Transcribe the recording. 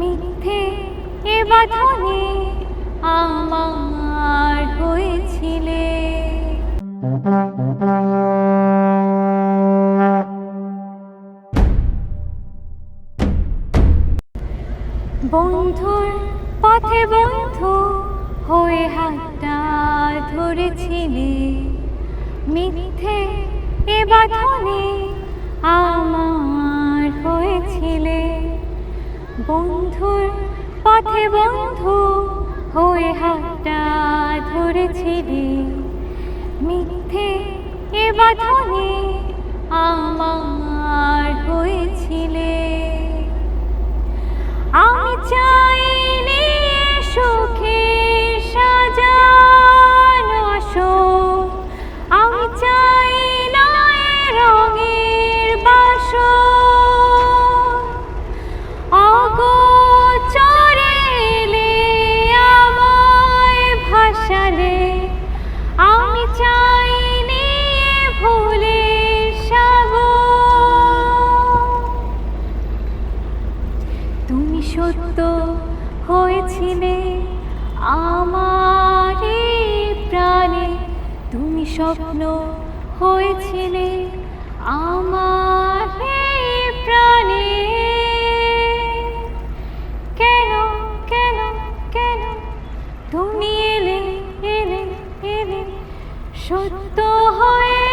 মিথ্যে এ বাঁধনে আমার হয়েছিলে। বন্ধুর পথে বন্ধু হয়ে হাতটা ধরেছিলে। মিথ্যে এ বাঁধনে আমার বন্ধুর পথে বন্ধু হয়ে হাতটা ধরেছিলে। মিথ্যে এ বাঁধনে আমার তো হয়েছিলে আমার প্রাণে। তুমি স্বপ্ন হয়েছিলে আমার প্রাণে। কেন কেন কেন? তুমি এলে এলে এলে। সত্য হয়ে